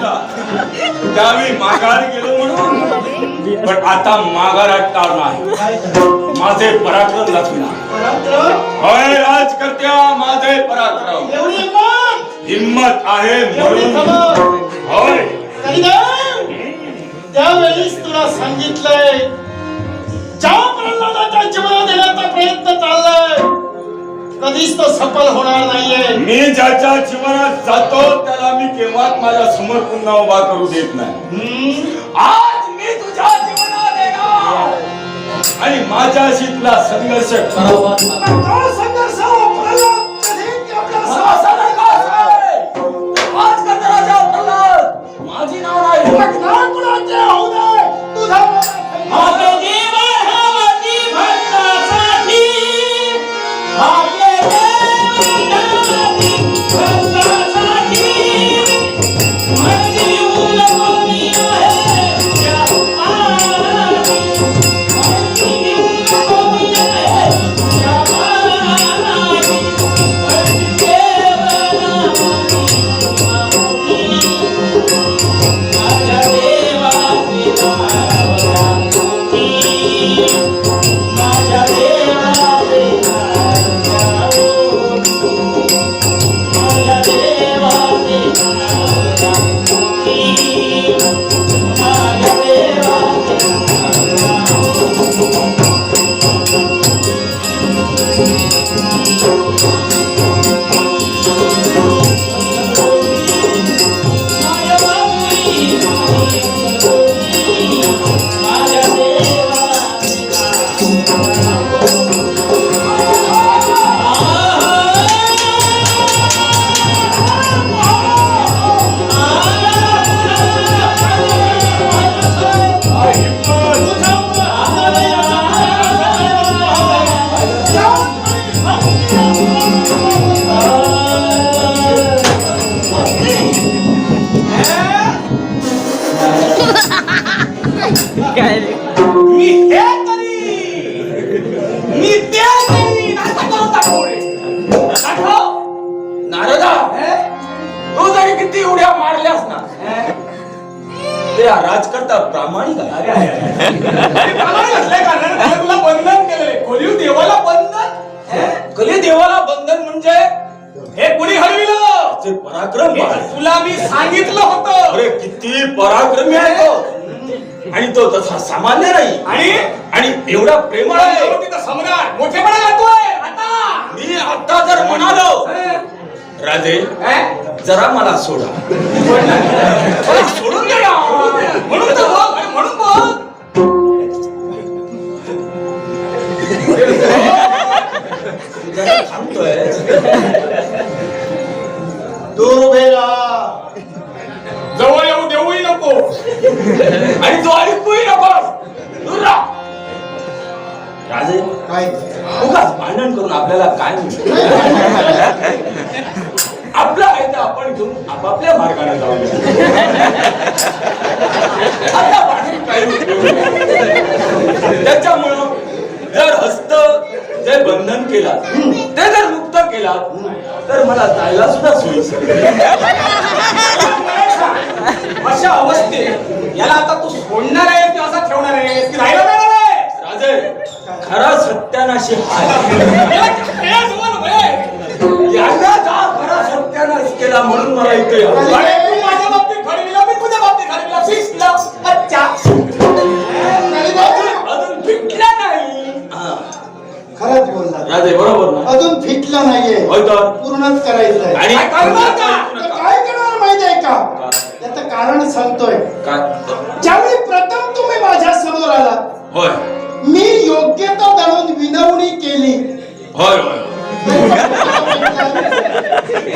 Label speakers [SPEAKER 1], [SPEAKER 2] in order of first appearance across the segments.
[SPEAKER 1] तुला त्यावेळी माघार गेलो म्हणून. पण आता माघारात टाळ नाही. माझे पराक्रम
[SPEAKER 2] पराक्रम
[SPEAKER 1] होय राजकर्त्या माझे पराक्रम. हिम्मत आहे म्हणून. होय.
[SPEAKER 2] तुला सांगितलंय ज्या प्रल्हादाच्या जीवन देण्याचा प्रयत्न चाललाय कधीच तो सफल होणार नाहीये.
[SPEAKER 1] मी ज्याच्या जीवनात जातो त्याला मी केव्हाच माझ्यासमोर पुन्हा उभा करू देत नाही? आज मी तुझ्या जीवनात येणार. आणि माझ्याशी तुला संघर्ष करावा
[SPEAKER 2] संघर्ष
[SPEAKER 1] मारल्यास ना? ते राजकर्ता प्रामाणिक आहे.
[SPEAKER 2] तुला बंधन केलेले. कोलीव देवाला बंधन?
[SPEAKER 1] कली देवाला बंधन म्हणजे?
[SPEAKER 2] हे कुणी हरविलं?
[SPEAKER 1] ते पराक्रम.
[SPEAKER 2] तुला मी सांगितलं होतं.
[SPEAKER 1] अरे किती पराक्रमी आहे तो. आणि तो तसा सामान्य नाही.
[SPEAKER 2] आणि?
[SPEAKER 1] आणि एवढा प्रेमळ आहे.
[SPEAKER 2] सम्राट मोठेपणा गातोय आता.
[SPEAKER 1] मी आता जर म्हणालो. राजे जरा मला सोडा.
[SPEAKER 2] सोडून दे ना. म्हणून तर बघ म्हणून बघ.
[SPEAKER 1] थांबतोय.
[SPEAKER 2] दूर उभे राहा जवळ येऊ देऊही नको.
[SPEAKER 1] आणि तो ऐकूही नको दूर राह. राजे
[SPEAKER 2] काय?
[SPEAKER 1] उगाच भांडण करून आपल्याला काय मिळतं? आहे घेऊन आपापल्या मार्गाने आता काही नाही. त्याच्यामुळं जर हस्त जे बंधन केला ते जर मुक्त केला तर मला जायला सुद्धा सोयीस्कर
[SPEAKER 2] अशा अवस्थेत याला आता तू सोडणार आहेस की असा ठेवणार आहेस की राहिला?
[SPEAKER 1] राजे खरा सत्यानाशी हाय केला म्हणून मला इथे यावं लागलं.
[SPEAKER 2] अरे तू माझ्या बाबतीत घडविला मी तुझ्या बाबतीत घडविला फिसला अच्छा.
[SPEAKER 1] अजून फिटला नाही.
[SPEAKER 3] खरंच बोलला.
[SPEAKER 1] राजे बरोबर ना?
[SPEAKER 3] अजून फिटला नाहीये.
[SPEAKER 1] होय तर?
[SPEAKER 3] पूर्णच करायचंय
[SPEAKER 1] आणि
[SPEAKER 2] काय करणार का?
[SPEAKER 3] तर काय करणार माहितीये का? कारण सांगतोय.
[SPEAKER 1] काय?
[SPEAKER 3] ज्यावेळी प्रथम तुम्ही माझ्यासमोर आलात
[SPEAKER 1] होय.
[SPEAKER 3] मी योग्यता जाणून विनवणी केली.
[SPEAKER 1] होय होय.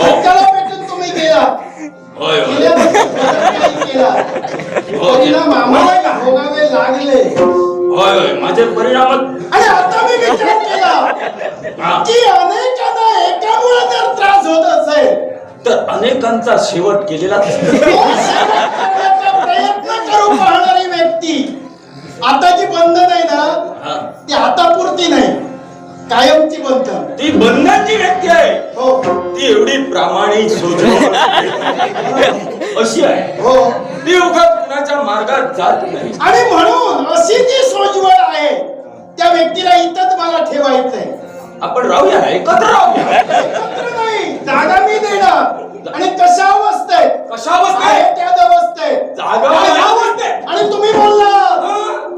[SPEAKER 1] अनेकांचा शेवट केलेला
[SPEAKER 3] प्रयत्न करू पाहणारी व्यक्ती. आता जी बंधन आहे ना. ती हातापुरती नाही. कायमची बंधन.
[SPEAKER 1] ती बंधनची व्यक्ती आहे.
[SPEAKER 3] हो.
[SPEAKER 1] ती एवढी प्रामाणिक सोच अशी आहे.
[SPEAKER 3] हो.
[SPEAKER 1] ती उगाच कुणाच्या मार्गात जात नाही.
[SPEAKER 3] आणि म्हणून अशी जी सोजवळ आहे त्या व्यक्तीला इथंच मला ठेवायचंय.
[SPEAKER 1] आपण राहूया एकत्र राहूया.
[SPEAKER 3] एकत्र नाही. जागा मी देणार. आणि कशा अवस्थेत?
[SPEAKER 2] कशा अवस्थेत?
[SPEAKER 3] त्या अवस्थेत.
[SPEAKER 1] जागा
[SPEAKER 2] आणि या अवस्थेत?
[SPEAKER 3] आणि तुम्ही बोलला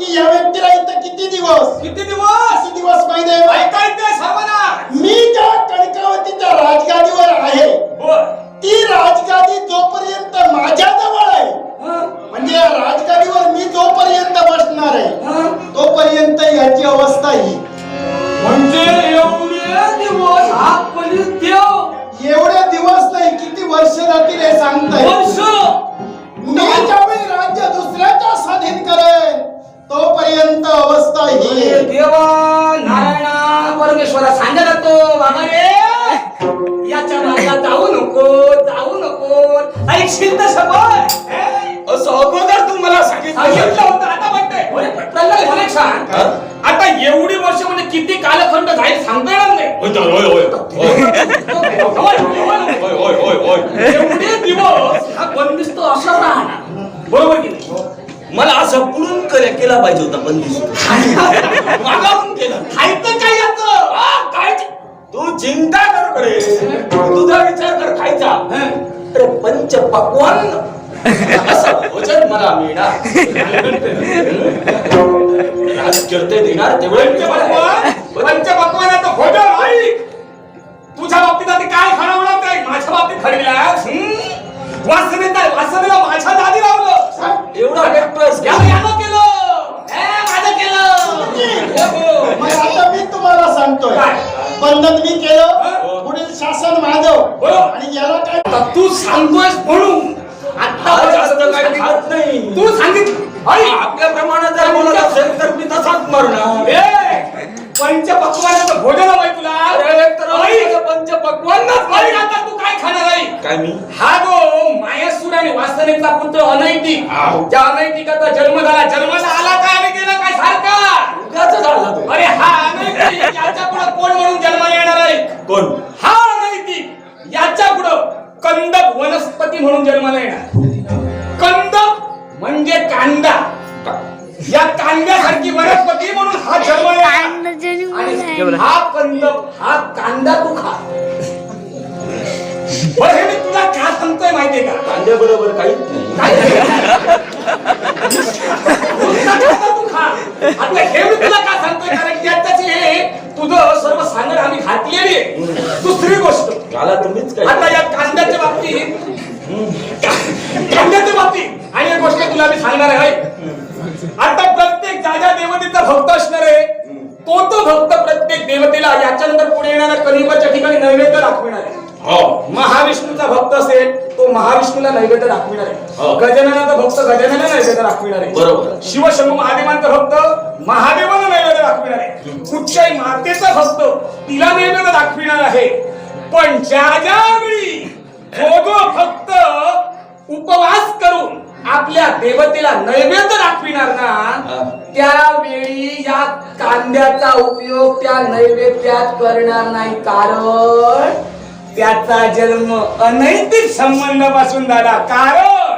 [SPEAKER 3] की या व्यक्तीला इथं किती दिवस?
[SPEAKER 2] किती दिवस?
[SPEAKER 3] किती दिवस महिने
[SPEAKER 2] ऐकायचंय सर्वांना
[SPEAKER 3] मी ज्या कणकावतीच्या राजगादीवर आहे. ती राजगादी जोपर्यंत माझ्या जवळ आहे? म्हणजे या राजगादीवर मी जोपर्यंत बसणार आहे? तोपर्यंत याची अवस्था ही.
[SPEAKER 2] म्हणजे एवढे दिवस हा देव
[SPEAKER 3] एवढे दिवस नाही किती वर्ष जातील हे सांगताय.
[SPEAKER 2] वर्ष!
[SPEAKER 3] मी ज्यावेळी राज्य दुसऱ्याच्या स्वाधीन करेन तोपर्यंत अवस्था ही.
[SPEAKER 2] देवा नारायणा परमेश्वरा सांगा जातो बाबा रे याच्या मागे जाऊ नको जाऊ नको. ऐकशील तर हे?
[SPEAKER 1] असं अगोदर तू मला
[SPEAKER 2] सांगितलं. होतं आता म्हणतंय. होय, प्रल्हाद छान
[SPEAKER 1] हा?
[SPEAKER 2] आता एवढी वर्ष म्हणजे किती कालखंड जाईल सांगता येणार नाही
[SPEAKER 1] होय तर, होय होय होय
[SPEAKER 2] होय, होय, होय.
[SPEAKER 1] होय होय होय होय
[SPEAKER 2] एवढे दिवस हा बंदिस्त असा राहणार बरोबर की नाही?
[SPEAKER 1] मला असं पुढून केला पाहिजे होता बंदिस्त मागावून केलं.
[SPEAKER 2] खायचं काय
[SPEAKER 1] ते? चिंता कर करे तुझा विचार कर खायचा. अरे पंच पक्वान असं भोजन मला मिळणार. देणार तेवढे.
[SPEAKER 2] पंचपक्वान पंचपक्वानाचं भोजन ऐक तुझ्या बाबतीत आता काय खाणं होणार माझ्या बाबतीत खरविलास वासनेचा वासनेला माझ्या दादी लावलं
[SPEAKER 1] एवढा व्यक्तच
[SPEAKER 2] यानं यानं केलं हे, माझं केलं हो,
[SPEAKER 3] मग
[SPEAKER 2] हो.
[SPEAKER 3] आता मी तुम्हाला सांगतोय
[SPEAKER 2] काय?
[SPEAKER 3] बंधन मी केलं
[SPEAKER 2] हो.
[SPEAKER 3] पुढील शासन माझं
[SPEAKER 2] हो.
[SPEAKER 3] आणि याला काय
[SPEAKER 2] आता तू सांगतोयस म्हणून आता
[SPEAKER 1] हा जास्त काही खात नाही
[SPEAKER 2] तू सांगितलं ऐक
[SPEAKER 1] आपल्या प्रमाणात जर बोलत असेल तर मी तसाच मरणार.
[SPEAKER 2] ए, पंचपक्वानाचं भोजन हवंय तुला.
[SPEAKER 1] अरे तर. पंच पक्वान
[SPEAKER 2] ऐक आता तू काय खाणार आहे?
[SPEAKER 1] काय मी?
[SPEAKER 2] हा जो मायासूर आणि वासनेचा पुत्र अनैतिक. त्या अनैतिकाचा जन्म झाला जन्माला आला आणि काय हा कंदक हा कांदा तू खा. बरं हे मी तुला का सांगतोय माहितीये का?
[SPEAKER 1] कांद्या बरोबर काहीच नाही.
[SPEAKER 2] तू खा. आता हे मी तुला का सांगतोय? कारण त्याच्याच हे तुझं सर्व सांगड आम्ही घातलेली आहे. दुसरी गोष्ट.
[SPEAKER 1] त्याला तुम्हीच काय?
[SPEAKER 2] आता या कांद्याच्या बाबतीत कांद्याच्या बाबतीत आणि एक गोष्ट तुला मी सांगणार आहे. आता प्रत्येक ज्या देवतेचा भक्त असणार आहे तो तो भक्त प्रत्येक देवतेला याच्यानंतर पुढे येणाऱ्या कलियुगाच्या ठिकाणी नैवेद्य दाखविणार आहे.
[SPEAKER 1] हो.
[SPEAKER 2] महाविष्णूचा भक्त असेल तो महाविष्णूला नैवेद्य दाखविणार
[SPEAKER 1] हो.
[SPEAKER 2] आहे गजाननाचा भक्त गजाननाला नैवेद्य दाखविणार आहे.
[SPEAKER 1] बरोबर.
[SPEAKER 2] शिवशंभू महादेवांचा भक्त महादेवाला नैवेद्य दाखविणार आहे. कुठच्याही मातेचा भक्त तिला नैवेद्य दाखविणार आहे. पण ज्या ज्या वेळी जो जो भक्त उपवास आपल्या देवतेला नैवेद्य दाखविणार ना. त्यावेळी या कांद्याचा उपयोग त्या नैवेद्यात करणार नाही कारण त्याचा जन्म अनैतिक संबंधापासून झाला कारण